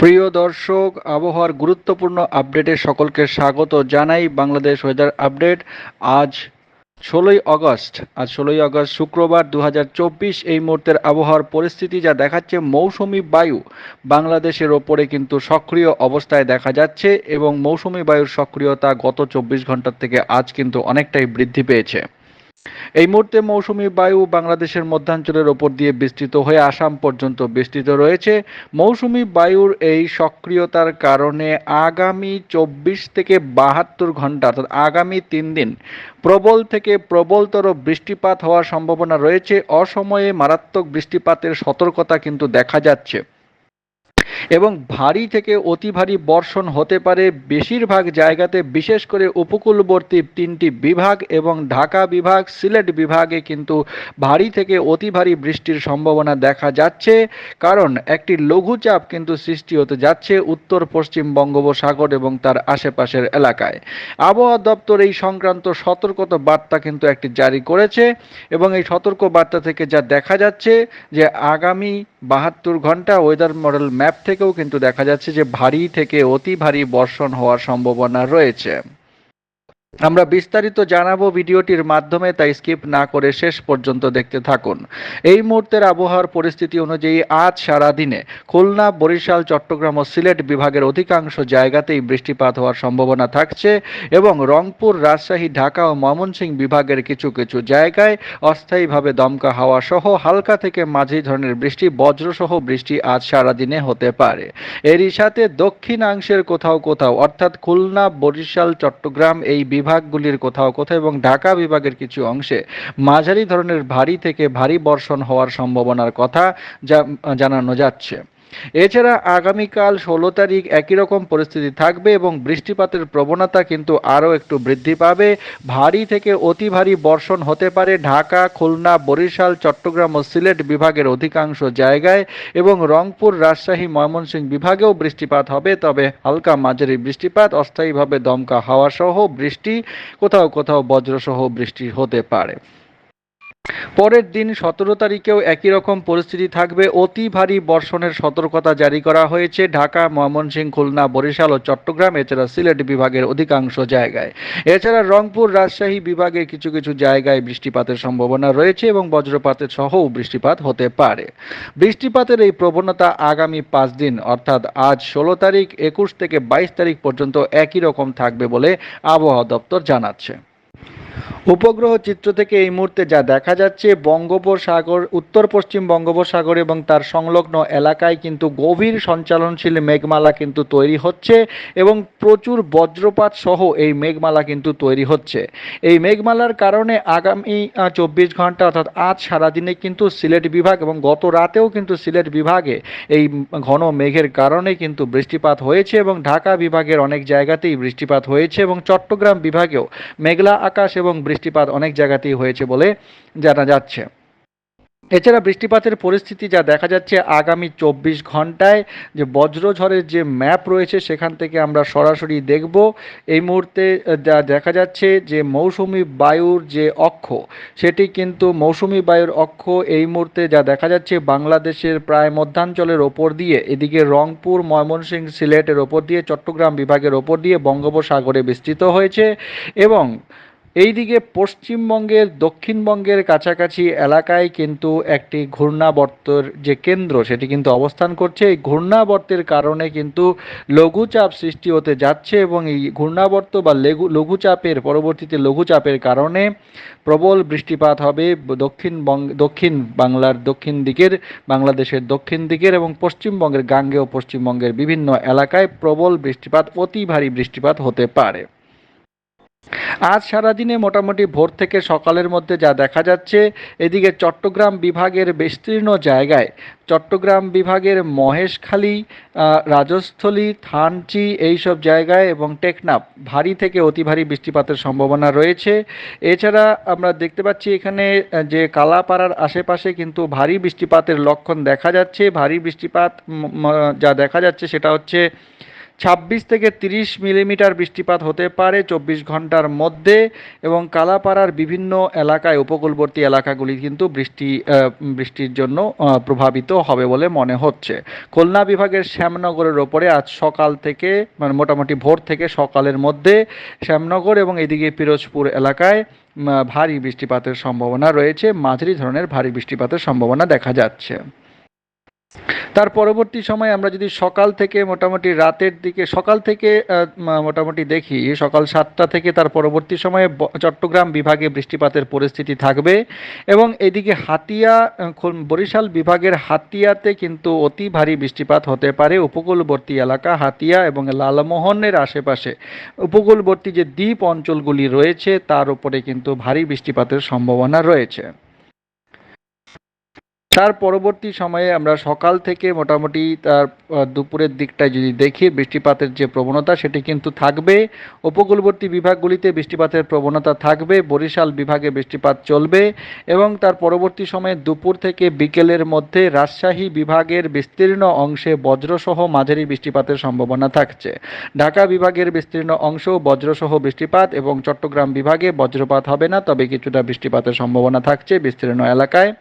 প্রিয় দর্শক, আবহাওয়ার গুরুত্বপূর্ণ আপডেটে সকলকে স্বাগত জানাই বাংলাদেশ ওয়েদার আপডেট আজ ষোলোই আগস্ট, আজ ষোলোই আগস্ট শুক্রবার দু হাজার চব্বিশ এই মুহূর্তের আবহাওয়ার পরিস্থিতি যা দেখাচ্ছে মৌসুমি বায়ু। বাংলাদেশের ওপরে কিন্তু সক্রিয় অবস্থায় দেখা যাচ্ছে এবং মৌসুমি বায়ুর সক্রিয়তা গত চব্বিশ ঘণ্টার থেকে আজ কিন্তু অনেকটাই বৃদ্ধি পেয়েছে। এই মুহূর্তে মৌসুমি বায়ু বাংলাদেশের মধ্যাঞ্চলের ওপর দিয়ে বিস্তৃত হয়ে আসাম পর্যন্ত বিস্তৃত রয়েছে। মৌসুমি বায়ুর এই সক্রিয়তার কারণে আগামী চব্বিশ থেকে বাহাত্তর ঘণ্টা, অর্থাৎ আগামী তিন দিন, প্রবল থেকে প্রবলতর বৃষ্টিপাত হওয়ার সম্ভাবনা রয়েছে। অসময়ে মারাত্মক বৃষ্টিপাতের সতর্কতা কিন্তু দেখা যাচ্ছে। এবং ভারী থেকে অতি ভারী বর্ষণ হতে পারে বেশিরভাগ জায়গাতে, বিশেষ করে উপকূলবর্তী তিনটি বিভাগ এবং ঢাকা বিভাগ, সিলেট বিভাগে কিন্তু ভারী থেকে অতি ভারী বৃষ্টির সম্ভাবনা দেখা যাচ্ছে। কারণ একটি লঘুচাপ কিন্তু সৃষ্টি হতে যাচ্ছে উত্তর, পশ্চিম বঙ্গোপসাগর এবং তার আশেপাশের এলাকায়। আবহাওয়া দপ্তর এই সংক্রান্ত সতর্কতা বার্তা কিন্তু একটি জারি করেছে এবং এই সতর্ক বার্তা থেকে যা দেখা যাচ্ছে যে আগামী বাহাত্তর ঘণ্টা ওয়েদার মডেল ম্যাপ থেকেও কিন্তু দেখা যাচ্ছে যে ভারী থেকে অতি ভারী বর্ষণ হওয়ার সম্ভাবনা রয়েছে। আমরা বিস্তারিত জানাব ভিডিওটির মাধ্যমে, তাই স্কিপ না করে শেষ পর্যন্ত দেখতে থাকুন। এই মুহূর্তের আবহাওয়ার পরিস্থিতি অনুযায়ী আজ সারা দিনে খুলনা, বরিশাল, চট্টগ্রাম ও সিলেট বিভাগের অধিকাংশ জায়গাতেই বৃষ্টিপাত হওয়ার সম্ভাবনা থাকছে এবং রংপুর, রাজশাহী, ঢাকা ও ময়মনসিংহ বিভাগের কিছু কিছু জায়গায় অস্থায়ীভাবে দমকা হাওয়া সহ হালকা থেকে মাঝারি ধরনের বৃষ্টি, বজ্রসহ বৃষ্টি আজ সারা দিনে হতে পারে। এরই সাথে দক্ষিণাংশের কোথাও কোথাও, অর্থাৎ খুলনা, বরিশাল, চট্টগ্রাম এই বিভাগগুলির কোথাও কোথাও এবং ঢাকা বিভাগের কিছু অংশে মাঝারি ধরনের ভারী থেকে ভারী বর্ষণ হওয়ার সম্ভাবনার কথা জানানো যাচ্ছে। এছাড়া আগামীকাল ষোলো তারিখ একই রকম পরিস্থিতি থাকবে এবং বৃষ্টিপাতের প্রবণতা কিন্তু আরও একটু বৃদ্ধি পাবে। ভারী থেকে অতি ভারী বর্ষণ হতে পারে ঢাকা, খুলনা, বরিশাল, চট্টগ্রাম ও সিলেট বিভাগের অধিকাংশ জায়গায় এবং রংপুর, রাজশাহী, ময়মনসিংহ বিভাগেও বৃষ্টিপাত হবে। তবে হালকা মাঝারি বৃষ্টিপাত, অস্থায়ীভাবে দমকা হাওয়া সহ বৃষ্টি, কোথাও কোথাও বজ্রসহ বৃষ্টি হতে পারে। পরের দিন সতেরো তারিখেও একই রকম পরিস্থিতি থাকবে। অতি ভারী বর্ষণের সতর্কতা জারি করা হয়েছে ঢাকা, ময়মনসিংহ, খুলনা, বরিশাল ও চট্টগ্রাম, এছাড়া সিলেট বিভাগের অধিকাংশ জায়গায়। এছাড়া রংপুর রাজশাহী বিভাগের কিছু কিছু জায়গায় বৃষ্টিপাতের সম্ভাবনা রয়েছে এবং বজ্রপাতের সহও বৃষ্টিপাত হতে পারে। বৃষ্টিপাতের এই প্রবণতা আগামী পাঁচ দিন, অর্থাৎ আজ ষোলো তারিখ, একুশ থেকে বাইশ তারিখ পর্যন্ত একই রকম থাকবে বলে আবহাওয়া দপ্তর জানাচ্ছে। উপগ্রহ চিত্র থেকে এই মুহূর্তে যা দেখা যাচ্ছে, বঙ্গোপসাগর, উত্তর পশ্চিম বঙ্গোপসাগর এবং তার সংলগ্ন এলাকায় কিন্তু গভীর সঞ্চালনশীল মেঘমালা কিন্তু তৈরি হচ্ছে এবং প্রচুর বজ্রপাত সহ এই মেঘমালা কিন্তু তৈরি হচ্ছে। এই মেঘমালার কারণে আগামী চব্বিশ ঘণ্টা অর্থাৎ আজ সারাদিনে কিন্তু সিলেট বিভাগ এবং গত রাতেও কিন্তু সিলেট বিভাগে এই ঘন মেঘের কারণে কিন্তু বৃষ্টিপাত হয়েছে এবং ঢাকা বিভাগের অনেক জায়গাতেই বৃষ্টিপাত হয়েছে এবং চট্টগ্রাম বিভাগেও মেঘলা আকাশ এবং বৃষ্টিপাত অনেক জায়গাতেই হয়েছে বলে জানা যাচ্ছে। এছাড়া বৃষ্টিপাতের পরিস্থিতি যা দেখা যাচ্ছে আগামী চব্বিশ ঘন্টায়, যে বজ্রঝড়ের যে ম্যাপ রয়েছে সেখান থেকে আমরা সরাসরি দেখব। এই মুহূর্তে যা দেখা যাচ্ছে যে মৌসুমি বায়ুর যে অক্ষ, সেটি কিন্তু মৌসুমি বায়ুর অক্ষ এই মুহূর্তে যা দেখা যাচ্ছে বাংলাদেশের প্রায় মধ্যাঞ্চলের ওপর দিয়ে, এদিকে রংপুর ময়মনসিংহ সিলেটের ওপর দিয়ে, চট্টগ্রাম বিভাগের ওপর দিয়ে বঙ্গোপসাগরে বিস্তৃত হয়েছে এবং এইদিকে পশ্চিমবঙ্গের, দক্ষিণবঙ্গের কাছাকাছি এলাকায় কিন্তু একটি ঘূর্ণাবর্তর যে কেন্দ্র, সেটি কিন্তু অবস্থান করছে। এই ঘূর্ণাবর্তের কারণে কিন্তু লঘুচাপ সৃষ্টি হতে যাচ্ছে এবং এই ঘূর্ণাবর্ত বা লঘুচাপের, পরবর্তীতে লঘুচাপের কারণে প্রবল বৃষ্টিপাত হবে দক্ষিণবঙ্গ, দক্ষিণ বাংলার দক্ষিণ দিকের, বাংলাদেশের দক্ষিণ দিকের এবং পশ্চিমবঙ্গের গাঙ্গেয় পশ্চিমবঙ্গের বিভিন্ন এলাকায় প্রবল বৃষ্টিপাত, অতি ভারী বৃষ্টিপাত হতে পারে। আজ সারাদিনে মোটামুটি ভোর থেকে সকালের মধ্যে যা দেখা যাচ্ছে, এদিকে চট্টগ্রাম বিভাগের বিস্তীর্ণ জায়গায়, চট্টগ্রাম বিভাগের মহেশখালী রাজস্থলী, থানচি এইসব জায়গায় এবং টেকনাফ ভারী থেকে অতি ভারী বৃষ্টিপাতের সম্ভাবনা রয়েছে। এছাড়া আমরা দেখতে পাচ্ছি এখানে যে কালাপাড়ার আশেপাশে কিন্তু ভারী বৃষ্টিপাতের লক্ষণ দেখা যাচ্ছে। ভারী বৃষ্টিপাত যা দেখা যাচ্ছে সেটা হচ্ছে ছাব্বিশ থেকে তিরিশ মিলিমিটার বৃষ্টিপাত হতে পারে চব্বিশ ঘণ্টার মধ্যে এবং কালাপাড়ার বিভিন্ন এলাকায় উপকূলবর্তী এলাকাগুলি কিন্তু বৃষ্টি বৃষ্টির জন্য প্রভাবিত হবে বলে মনে হচ্ছে। খুলনা বিভাগের শ্যামনগরের ওপরে আজ সকাল থেকে মানে মোটামুটি ভোর থেকে সকালের মধ্যে শ্যামনগর এবং এদিকে পিরোজপুর এলাকায় ভারী বৃষ্টিপাতের সম্ভাবনা রয়েছে। মাঝারি ধরনের ভারী বৃষ্টিপাতের সম্ভাবনা দেখা যাচ্ছে। তার পরবর্তী সময় আমরা যদি সকাল থেকে মোটামুটি রাতের দিকে, সকাল থেকে মোটামুটি দেখি, সকাল সাতটা থেকে তার পরবর্তী সময়ে চট্টগ্রাম বিভাগে বৃষ্টিপাতের পরিস্থিতি থাকবে এবং এদিকে হাতিয়া বরিশাল বিভাগের হাতিয়াতে কিন্তু অতি ভারী বৃষ্টিপাত হতে পারে। উপকূলবর্তী এলাকা হাতিয়া এবং লালমোহনের আশেপাশে উপকূলবর্তী যে দ্বীপ অঞ্চলগুলি রয়েছে, তার উপরে কিন্তু ভারী বৃষ্টিপাতের সম্ভাবনা রয়েছে। তার পরবর্তী সময়ে আমরা সকাল থেকে মোটামুটি তার দুপুরের দিকটায় যদি দেখি, বৃষ্টিপাতের যে প্রবণতা সেটি কিন্তু থাকবে। উপকূলবর্তী বিভাগগুলিতে বৃষ্টিপাতের প্রবণতা থাকবে। বরিশাল বিভাগে বৃষ্টিপাত চলবে এবং তার পরবর্তী সময়ে দুপুর থেকে বিকেলের মধ্যে রাজশাহী বিভাগের বিস্তীর্ণ অংশে বজ্রসহ মাঝারি বৃষ্টিপাতের সম্ভাবনা থাকছে। ঢাকা বিভাগের বিস্তীর্ণ অংশ বজ্রসহ বৃষ্টিপাত এবং চট্টগ্রাম বিভাগে বজ্রপাত হবে না, তবে কিছুটা বৃষ্টিপাতের সম্ভাবনা থাকছে বিস্তীর্ণ এলাকায়।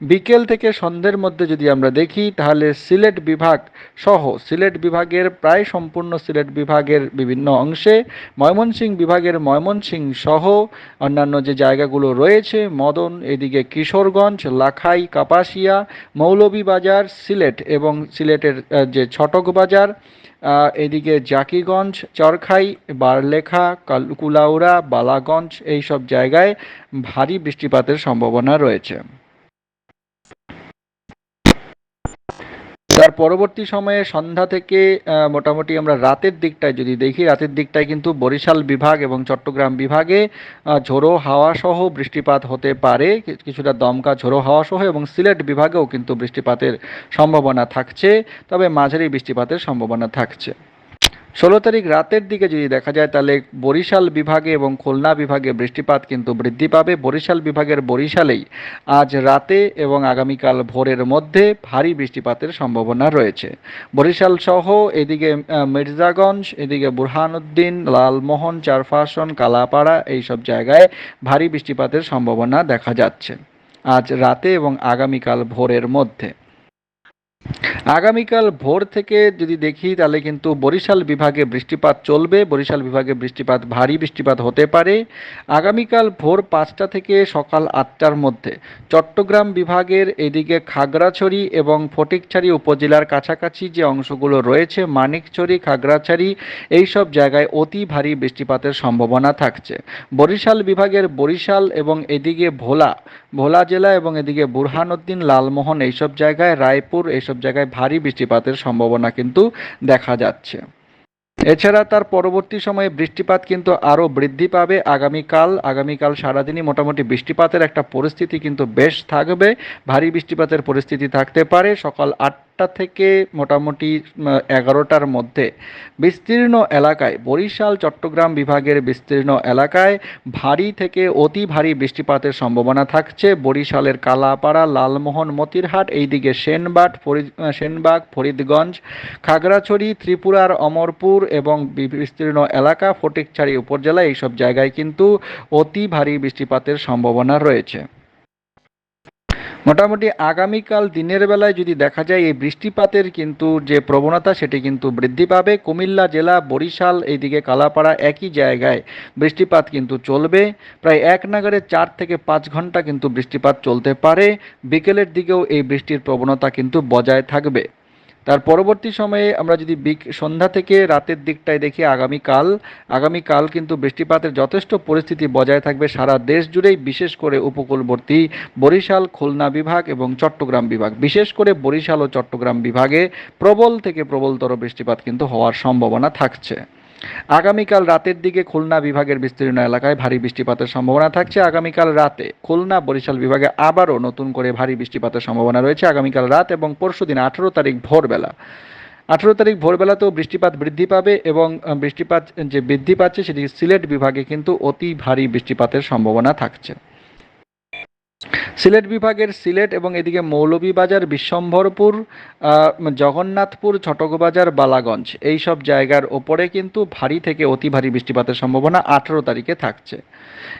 বিকেল থেকে সন্ধ্যের মধ্যে যদি আমরা দেখি, তাহলে সিলেট বিভাগ সহ সিলেট বিভাগের প্রায় সম্পূর্ণ সিলেট বিভাগের বিভিন্ন অংশে ময়মনসিংহ বিভাগের ময়মনসিংহ সহ অন্যান্য যে জায়গাগুলো রয়েছে, মদন, এদিকে কিশোরগঞ্জ, লাখাই, কাপাসিয়া, মৌলভীবাজার, সিলেট এবং সিলেটের যে ছটক বাজার এদিকে জাকিগঞ্জ, চরখাই, বারলেখা কাল- কুলাউড়া বালাগঞ্জ, এইসব জায়গায় ভারী বৃষ্টিপাতের সম্ভাবনা রয়েছে। তার পরবর্তী সময়ে সন্ধ্যা থেকে মোটামুটি আমরা রাতের দিকটায় যদি দেখি, রাতের দিকটায় কিন্তু বরিশাল বিভাগ এবং চট্টগ্রাম বিভাগে ঝোড়ো হাওয়া সহ বৃষ্টিপাত হতে পারে কিছুটা দমকা ঝোড়ো হাওয়া সহ এবং সিলেট বিভাগেও কিন্তু বৃষ্টিপাতের সম্ভাবনা থাকছে, তবে মাঝারি বৃষ্টিপাতের সম্ভাবনা থাকছে। ষোলো তারিখ রাতের দিকে যদি দেখা যায়, তাহলে বরিশাল বিভাগে এবং খুলনা বিভাগে বৃষ্টিপাত কিন্তু বৃদ্ধি পাবে। বরিশাল বিভাগের বরিশালেই আজ রাতে এবং আগামীকাল ভোরের মধ্যে ভারী বৃষ্টিপাতের সম্ভাবনা রয়েছে। বরিশাল সহ এদিকে মির্জাগঞ্জ, এদিকে বুরহানুদ্দিন, লালমোহন, চারফাসন, কালাপাড়া এইসব জায়গায় ভারী বৃষ্টিপাতের সম্ভাবনা দেখা যাচ্ছে। আজ রাতে এবং আগামীকাল ভোরের মধ্যে। আগামীকাল ভোর থেকে যদি দেখি, তাহলে কিন্তু বরিশাল বিভাগে বৃষ্টিপাত চলবে। বরিশাল বিভাগে বৃষ্টিপাত, ভারী বৃষ্টিপাত হতে পারে। আগামীকাল ভোর পাঁচটা থেকে সকাল আটটার মধ্যে চট্টগ্রাম বিভাগের এদিকে খাগড়াছড়ি এবং ফটিকছড়ি উপজেলার কাছাকাছি যে অংশগুলো রয়েছে, মানিকছড়ি, খাগড়াছড়ি এই সব জায়গায় অতি ভারী বৃষ্টিপাতের সম্ভাবনা থাকছে। বরিশাল বিভাগের বরিশাল এবং এদিকে ভোলা ভোলা জেলা এবং এদিকে বুরহানুদ্দিন, লালমোহন এইসব জায়গায়, রায়পুর এইসব জায়গায় ভারী বৃষ্টিপাতের সম্ভাবনা কিন্তু দেখা যাচ্ছে। এছাড়া তার পরবর্তী সময়ে বৃষ্টিপাত কিন্তু আরও বৃদ্ধি পাবে। আগামীকাল আগামীকাল সারাদিনই মোটামুটি বৃষ্টিপাতের একটা পরিস্থিতি কিন্তু বেশ থাকবে। ভারী বৃষ্টিপাতের পরিস্থিতি থাকতে পারে। সকাল আটটা থেকে মোটামুটি এগারোটার মধ্যে। বিস্তীর্ণ এলাকায়, বরিশাল, চট্টগ্রাম বিভাগের বিস্তীর্ণ এলাকায় ভারী থেকে অতি ভারী বৃষ্টিপাতের সম্ভাবনা থাকছে। বরিশালের কালাপাড়া, লালমোহন, মতিরহাট, এইদিকে সেনবাট সেনবাগ, ফরিদগঞ্জ, খাগড়াছড়ি, ত্রিপুরার অমরপুর এবং বিস্তীর্ণ এলাকা, ফটিকছড়ি উপজেলা এইসব জায়গায় কিন্তু অতি ভারী বৃষ্টিপাতের সম্ভাবনা রয়েছে। মোটামুটি আগামীকাল দিনের বেলায় যদি দেখা যায় এই বৃষ্টিপাতের কিন্তু যে প্রবণতা, সেটি কিন্তু বৃদ্ধি পাবে। কুমিল্লা জেলা, বরিশাল, এইদিকে কালাপাড়া একই জায়গায় বৃষ্টিপাত কিন্তু চলবে। প্রায় এক নাগারে চার থেকে পাঁচ ঘণ্টা কিন্তু বৃষ্টিপাত চলতে পারে। বিকেলের দিকেও এই বৃষ্টির প্রবণতা কিন্তু বজায় থাকবে। তার পরবর্তী সময়ে আমরা যদি সন্ধ্যা থেকে রাতের দিকটায় দেখি আগামীকাল আগামীকাল কিন্তু বৃষ্টিপাতের যথেষ্ট পরিস্থিতি বজায় থাকবে সারা দেশ জুড়েই, বিশেষ করে উপকূলবর্তী বরিশাল, খুলনা বিভাগ এবং চট্টগ্রাম বিভাগ। বিশেষ করে বরিশাল ও চট্টগ্রাম বিভাগে প্রবল থেকে প্রবলতর বৃষ্টিপাত কিন্তু হওয়ার সম্ভাবনা থাকছে। আগামীকাল রাতের দিকে খুলনা বিভাগের বিস্তীর্ণ এলাকায় ভারী বৃষ্টিপাতের সম্ভাবনা থাকছে। আগামীকাল রাতে খুলনা বরিশাল বিভাগে আবারও নতুন করে ভারী বৃষ্টিপাতের সম্ভাবনা রয়েছে। আগামীকাল রাত এবং পরশু দিন আঠেরো তারিখ ভোরবেলা। আঠেরো তারিখ ভোরবেলাতেও বৃষ্টিপাত বৃদ্ধি পাবে এবং বৃষ্টিপাত যে বৃদ্ধি পাচ্ছে, সেটি সিলেট বিভাগে কিন্তু অতি ভারী বৃষ্টিপাতের সম্ভাবনা থাকছে। সিলেট বিভাগের সিলেট এবং এদিকে মৌলভীবাজার, বিশ্বম্ভরপুর জগন্নাথপুর ছটকবাজার বালাগঞ্জ। এই সব জায়গার ওপরে কিন্তু ভারী থেকে অতি ভারী বৃষ্টিপাতের সম্ভাবনা আঠেরো তারিখে থাকছে।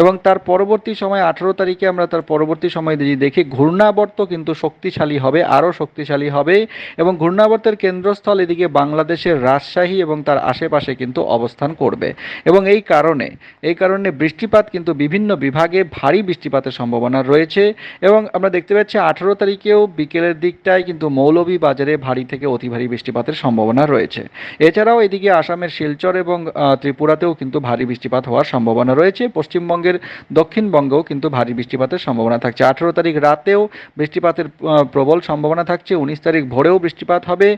এবং তার পরবর্তী সময় আঠেরো তারিখে আমরা তার পরবর্তী সময় যদি দেখি, ঘূর্ণাবর্ত কিন্তু শক্তিশালী হবে, আরও শক্তিশালী হবে এবং ঘূর্ণাবর্তের কেন্দ্রস্থল এদিকে বাংলাদেশের রাজশাহী এবং তার আশেপাশে কিন্তু অবস্থান করবে। এবং এই কারণে এই কারণে বৃষ্টিপাত কিন্তু বিভিন্ন বিভাগে ভারী বৃষ্টিপাতের সম্ভাবনা রয়েছে। এবং আমরা দেখতে পাচ্ছি আঠেরো তারিখেও বিকেলের দিকটায় কিন্তু মৌলভী বাজারে ভারী থেকে অতি ভারী বৃষ্টিপাতের সম্ভাবনা রয়েছে। এছাড়াও এদিকে আসামের শিলচর এবং ত্রিপুরাতেও কিন্তু ভারী বৃষ্টিপাত হওয়ার সম্ভাবনা রয়েছে। পশ্চিমবঙ্গের দক্ষিণবঙ্গেও কিন্তু ভারী বৃষ্টিপাতের সম্ভাবনা থাকছে। আঠেরো তারিখ রাতেও বৃষ্টিপাতের প্রবল সম্ভাবনা থাকছে। উনিশ তারিখ ভোরেও বৃষ্টিপাত হবে।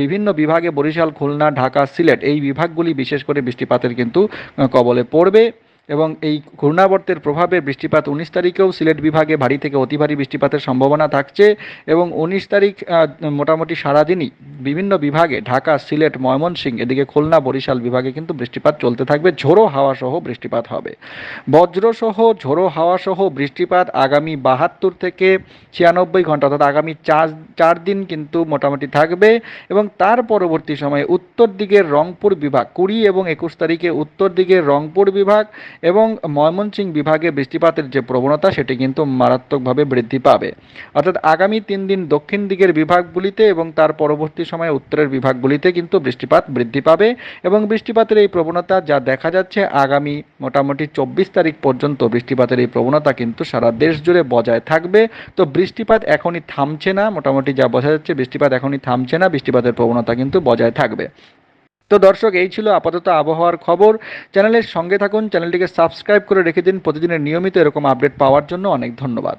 বিভিন্ন বিভাগে বরিশাল, খুলনা, ঢাকা, সিলেট এই বিভাগগুলি বিশেষ করে বৃষ্টিপাতের কিন্তু কবলে পড়বে। এবং এই ঘূর্ণাবর্তের প্রভাবে বৃষ্টিপাত উনিশ তারিখেও সিলেট বিভাগে ভারী থেকে অতি ভারী বৃষ্টিপাতের সম্ভাবনা থাকছে এবং উনিশ তারিখ মোটামুটি সারাদিনই বিভিন্ন বিভাগে, ঢাকা, সিলেট, ময়মনসিংহ, এদিকে খুলনা, বরিশাল বিভাগে কিন্তু বৃষ্টিপাত চলতে থাকবে। ঝোড়ো হাওয়া সহ বৃষ্টিপাত হবে। বজ্রসহ, ঝোড়ো হাওয়া সহ বৃষ্টিপাত আগামী বাহাত্তর থেকে ছিয়ানব্বই ঘণ্টা অর্থাৎ আগামী চার চার দিন কিন্তু মোটামুটি থাকবে এবং তার পরবর্তী সময়ে উত্তর দিকের রংপুর বিভাগ, কুড়ি এবং একুশ তারিখে উত্তর দিকের রংপুর বিভাগ এবং ময়মনসিংহ বিভাগে বৃষ্টিপাতের যে প্রবণতা, সেটি কিন্তু মারাত্মকভাবে বৃদ্ধি পাবে। অর্থাৎ আগামী তিন দিন দক্ষিণ দিকের বিভাগগুলিতে এবং তার পরবর্তী সময়ে উত্তরের বিভাগগুলিতে কিন্তু বৃষ্টিপাত বৃদ্ধি পাবে এবং বৃষ্টিপাতের এই প্রবণতা যা দেখা যাচ্ছে, আগামী মোটামুটি চব্বিশ তারিখ পর্যন্ত বৃষ্টিপাতের এই প্রবণতা কিন্তু সারা দেশ জুড়ে বজায় থাকবে। তো বৃষ্টিপাত এখনই থামছে না, মোটামুটি যা বোঝা যাচ্ছে, বৃষ্টিপাত এখনই থামছে না, বৃষ্টিপাতের প্রবণতা কিন্তু বজায় থাকবে। তো দর্শক, এই ছিল আপাতত আবহাওয়ার খবর। চ্যানেলের সঙ্গে থাকুন, চ্যানেলটিকে সাবস্ক্রাইব করে রেখে দিন। প্রতিদিনের নিয়মিত এরকম আপডেট পাওয়ার জন্য অনেক ধন্যবাদ।